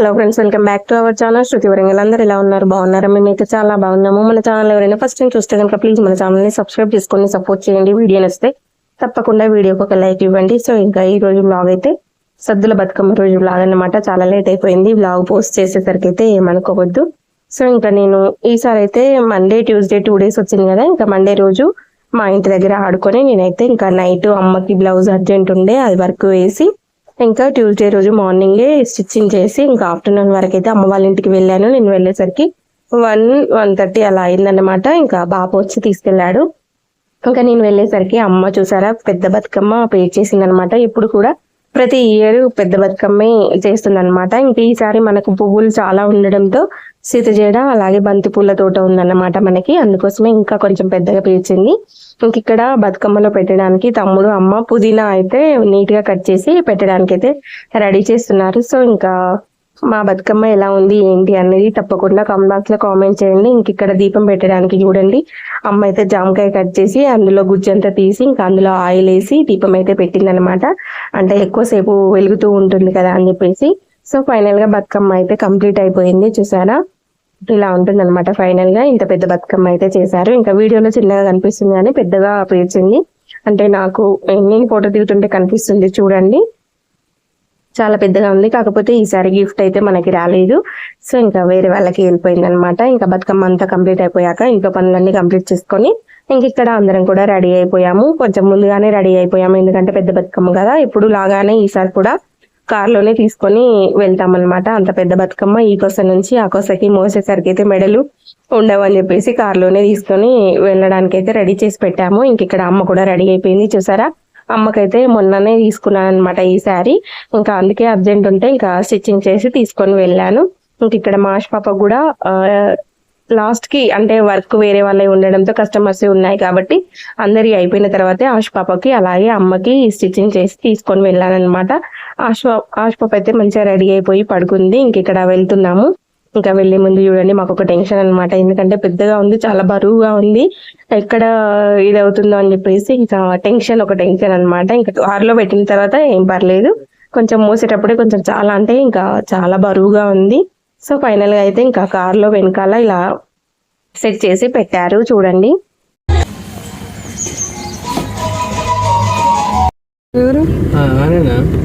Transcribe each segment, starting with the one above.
Hello friends welcome back to our channel Shruti Warangal అందరూ ఎలా ఉన్నారు? బాగున్నారా? మేమైతే చాలా బాగున్నాము. మన ఛానల్ ఎవరైనా ఫస్ట్ టైం చూస్తే కనుక ప్లీజ్ మన ఛానల్ని సబ్స్క్రైబ్ చేసుకొని సపోర్ట్ చేయండి. వీడియో నచ్చితే తప్పకుండా వీడియోకి ఒక లైక్ ఇవ్వండి. సో ఇంకా ఈ రోజు బ్లాగ్ అయితే సద్దుల బతుకమ్మ రోజు బ్లాగ్ అన్నమాట. చాలా లేట్ అయిపోయింది. బ్లాగ్ పోస్ట్ చేసేసరికి అయితే ఏమనుకోవద్దు. సో ఇంకా నేను ఈసారి అయితే మండే ట్యూస్డే టూ డేస్ వచ్చింది కదా. ఇంకా మండే రోజు మా ఇంటి దగ్గర ఆడుకొని నేనైతే ఇంకా నైట్ అమ్మకి బ్లౌజ్ అర్జెంట్ ఉండే. అది వర్క్ వేసి ఇంకా ట్యూస్డే రోజు మార్నింగే స్టిచ్చింగ్ చేసి ఇంకా ఆఫ్టర్నూన్ వరకు అయితే అమ్మ వాళ్ళ ఇంటికి వెళ్ళాను. నేను వెళ్ళేసరికి వన్ వన్ థర్టీ అలా అయిందన్నమాట. ఇంకా బాబు వచ్చి తీసుకెళ్ళాడు. ఇంకా నేను వెళ్ళేసరికి అమ్మ చూసారా పెద్ద బతుకమ్మ పేరు చేసింది అనమాట ఇప్పుడు కూడా ప్రతి ఇయర్ పెద్ద బతుకమ్మే చేస్తుందన్నమాట. ఇంకా ఈసారి మనకు పువ్వులు చాలా ఉండడంతో సీతజేడ అలాగే బంతి పూల తోట ఉందన్నమాట మనకి. అందుకోసమే ఇంకా కొంచెం పెద్దగా పేర్చింది. ఇంక ఇక్కడ బతుకమ్మలో పెట్టడానికి తమ్ముడు అమ్మ పుదీనా అయితే నీట్గా కట్ చేసి పెట్టడానికి అయితే రెడీ చేస్తున్నారు. సో ఇంకా మా బతుకమ్మ ఎలా ఉంది ఏంటి అనేది తప్పకుండా కామెంట్ బాక్స్లో కామెంట్ చేయండి. ఇంక ఇక్కడ దీపం పెట్టడానికి చూడండి. అమ్మ అయితే జామకాయ కట్ చేసి అందులో గుజ్జంతా తీసి ఇంకా అందులో ఆయిల్ వేసి దీపం అయితే పెట్టింది అనమాట అంటే ఎక్కువసేపు వెలుగుతూ ఉంటుంది కదా అని చెప్పేసి. సో ఫైనల్గా బతుకమ్మ అయితే కంప్లీట్ అయిపోయింది చూసారా? ఇలా ఉంటుంది అనమాట ఫైనల్గా. ఇంత పెద్ద బతుకమ్మ అయితే చేశారు. ఇంకా వీడియోలో చిన్నగా కనిపిస్తుంది కానీ పెద్దగా పేర్చింది. అంటే నాకు నేను ఫోటో దిగుతుంటే కనిపిస్తుంది చూడండి. చాలా పెద్దగా ఉంది. కాకపోతే ఈసారి గిఫ్ట్ అయితే మనకి రాలేదు. సో ఇంకా వేరే వాళ్ళకి వెళ్ళిపోయింది అనమాట ఇంకా బతుకమ్మ అంతా కంప్లీట్ అయిపోయాక ఇంట్లో పనులన్నీ కంప్లీట్ చేసుకొని ఇంక ఇక్కడ అందరం కూడా రెడీ అయిపోయాము. కొంచెం ముందుగానే రెడీ అయిపోయాము. ఎందుకంటే పెద్ద బతుకమ్మ కదా. ఇప్పుడు లాగానే ఈసారి కూడా కార్లోనే తీసుకొని వెళ్తామన్నమాట అంత పెద్ద బతుకమ్మ ఈ కొస నుంచి ఆ కొసకి మోసేసరికి అయితే మెడలు ఉండవని చెప్పేసి కార్లోనే తీసుకొని వెళ్ళడానికి అయితే రెడీ చేసి పెట్టాము. ఇంక ఇక్కడ అమ్మ కూడా రెడీ అయిపోయింది. చూసారా? అమ్మకైతే మొన్ననే తీసుకున్నాను అనమాట ఈ శారీ. ఇంకా అందుకే అర్జెంట్ ఉంటే ఇంకా స్టిచ్చింగ్ చేసి తీసుకొని వెళ్ళాను. ఇంక ఇక్కడ మా పాప కూడా లాస్ట్కి అంటే వర్క్ వేరే వాళ్ళే ఉండడంతో కస్టమర్స్ ఉన్నాయి కాబట్టి అందరి అయిపోయిన తర్వాతే ఆష్ పాపకి అలాగే అమ్మకి స్టిచ్చింగ్ చేసి తీసుకొని వెళ్ళాను అనమాట ఆష్ పాప అయితే మంచిగా రెడీ అయిపోయి పడుకుంది. ఇంక ఇక్కడ వెళ్తున్నాము. ఇంకా వెళ్ళే ముందు చూడండి మాకు ఒక టెన్షన్ అనమాట ఎందుకంటే పెద్దగా ఉంది చాలా బరువుగా ఉంది. ఎక్కడ ఇది అవుతుందో అని చెప్పేసి ఇంకా టెన్షన్ ఒక టెన్షన్ అనమాట ఇంకా కారులో పెట్టిన తర్వాత ఏం పర్లేదు. కొంచెం మోసేటప్పుడే కొంచెం చాలా అంటే ఇంకా చాలా బరువుగా ఉంది. సో ఫైనల్గా అయితే ఇంకా కారులో వెనకాల ఇలా సెట్ చేసి పెట్టారు చూడండి.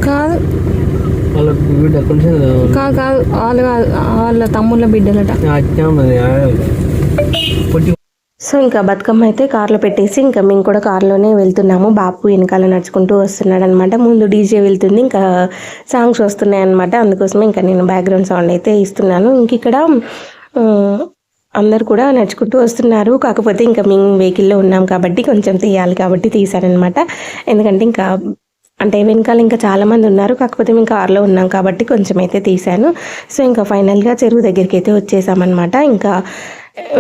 కాదు. వాళ్ళ కాదు కాదు వాళ్ళు కాదు వాళ్ళ తమ్ముళ్ళ బిడ్డలట. సో ఇంకా బతుకమ్మ అయితే కార్లో పెట్టేసి ఇంకా మేము కూడా కార్లోనే వెళ్తున్నాము. బాపు వెనకాల నడుచుకుంటూ వస్తున్నాడు అనమాట ముందు డీజే వెళ్తుంది ఇంకా సాంగ్స్ వస్తున్నాయి అనమాట అందుకోసమే ఇంకా నేను బ్యాక్గ్రౌండ్ సౌండ్ అయితే ఇస్తున్నాను. ఇంక ఇక్కడ అందరు కూడా నడుచుకుంటూ వస్తున్నారు. కాకపోతే ఇంకా మేము వెహికల్లో ఉన్నాం కాబట్టి కొంచెం తీయాలి కాబట్టి తీశారనమాట. ఎందుకంటే ఇంకా అంటే వెనకాల ఇంకా చాలామంది ఉన్నారు కాకపోతే మేము కార్లో ఉన్నాం కాబట్టి కొంచెం అయితే తీశాను. సో ఇంకా ఫైనల్గా చెరువు దగ్గరికి అయితే వచ్చేసామన్నమాట. ఇంకా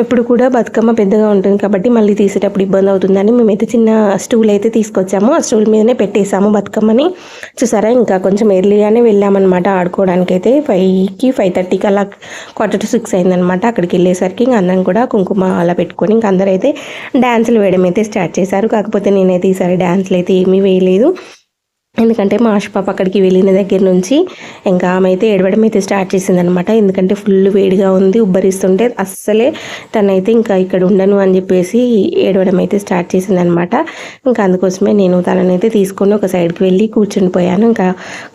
ఇప్పుడు కూడా బతుకమ్మ పెద్దగా ఉంటుంది కాబట్టి మళ్ళీ తీసేటప్పుడు ఇబ్బంది అవుతుందని మేమైతే చిన్న స్టూల్ అయితే తీసుకొచ్చాము. ఆ స్టూల్ మీదనే పెట్టేసాము బతుకమ్మని. చూసారా ఇంకా కొంచెం ఎర్లీగానే వెళ్ళామన్నమాట ఆడుకోవడానికి అయితే ఫైవ్కి ఫైవ్ థర్టీకి అలా క్వార్టర్ టు సిక్స్ అయిందనమాట అక్కడికి వెళ్ళేసరికి ఇంకా అందరం కూడా కుంకుమ అలా పెట్టుకొని ఇంకా అందరూ అయితే డ్యాన్సులు వేయడం అయితే స్టార్ట్ చేశారు. కాకపోతే నేనైతే ఈసారి డ్యాన్సులు అయితే ఏమీ వేయలేదు. ఎందుకంటే మా ఆశపాప అక్కడికి వెళ్ళిన దగ్గర నుంచి ఇంకా ఆమె అయితే ఏడవడం అయితే స్టార్ట్ చేసిందనమాట. ఎందుకంటే ఫుల్ వేడిగా ఉంది ఉబ్బరిస్తుంటే అస్సలే తనైతే ఇంకా ఇక్కడ ఉండను అని చెప్పేసి ఏడవడం అయితే స్టార్ట్ చేసిందనమాట. ఇంకా అందుకోసమే నేను తననైతే తీసుకొని ఒక సైడ్కి వెళ్ళి కూర్చుని పోయాను. ఇంకా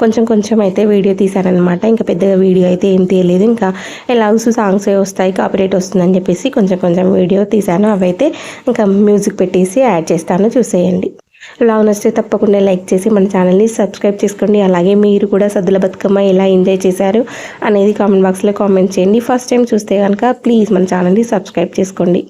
కొంచెం కొంచెం అయితే వీడియో తీశానమాట ఇంకా పెద్దగా వీడియో అయితే ఏం తీయలేదు. ఇంకా ఎలాగూ సాంగ్స్ వస్తాయి కాపరేట్ వస్తుందని చెప్పేసి కొంచెం కొంచెం వీడియో తీశాను. అవైతే ఇంకా మ్యూజిక్ పెట్టేసి యాడ్ చేస్తాను. చూసేయండి. లావు నచ్చితే తప్పకుండా లైక్ చేసి మన ఛానల్ని సబ్స్క్రైబ్ చేసుకోండి. అలాగే మీరు కూడా సద్దుల బతుకమ్మ ఎలా ఎంజాయ్ చేశారు అనేది కామెంట్ బాక్స్లో కామెంట్ చేయండి. ఫస్ట్ టైం చూస్తే కనుక ప్లీజ్ మన ఛానల్ని సబ్స్క్రైబ్ చేసుకోండి.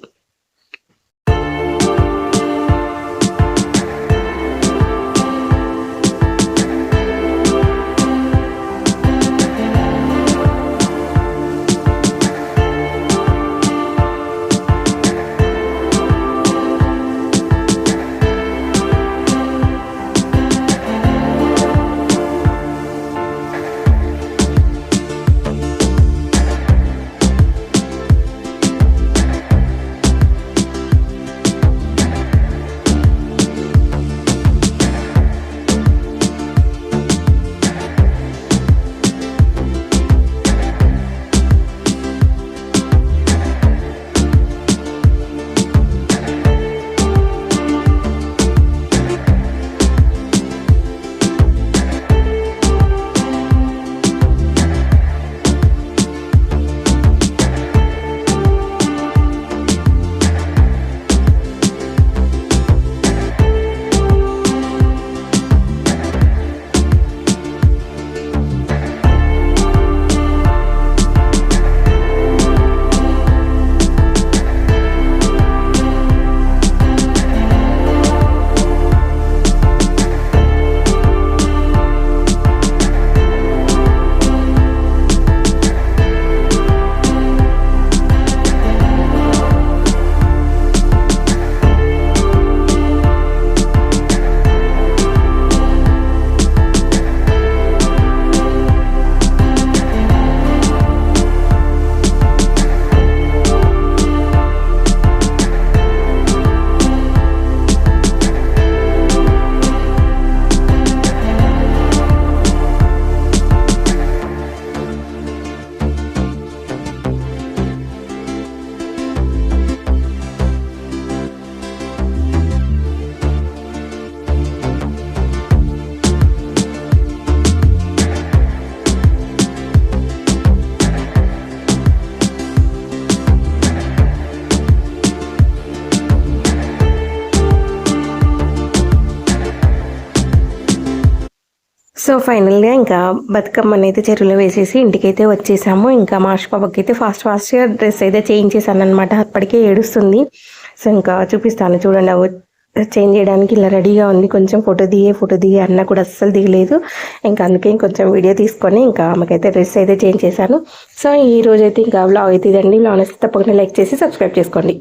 సో ఫైనల్గా ఇంకా బతుకమ్మని అయితే చెరువులో వేసేసి ఇంటికైతే వచ్చేసాము. ఇంకా మాష్ పాపకి అయితే ఫాస్ట్ ఫాస్ట్గా డ్రెస్ అయితే చేయించేసాను అనమాట అప్పటికే ఏడుస్తుంది. సో ఇంకా చూపిస్తాను చూడండి. అవి చేంజ్ చేయడానికి ఇలా రెడీగా ఉంది. కొంచెం ఫోటో దిగే ఫోటో దిగే అన్న కూడా అస్సలు దిగలేదు. ఇంకా అందుకే కొంచెం వీడియో తీసుకొని ఇంకా ఆమెకైతే డ్రెస్ అయితే చేంజ్ చేశాను. సో ఈ రోజు అయితే ఇంకా వ్లాగ్ అయితే ఇదండి. వ్లాగ్ నచ్చితే తప్పకుండా లైక్ చేసి సబ్స్క్రైబ్ చేసుకోండి.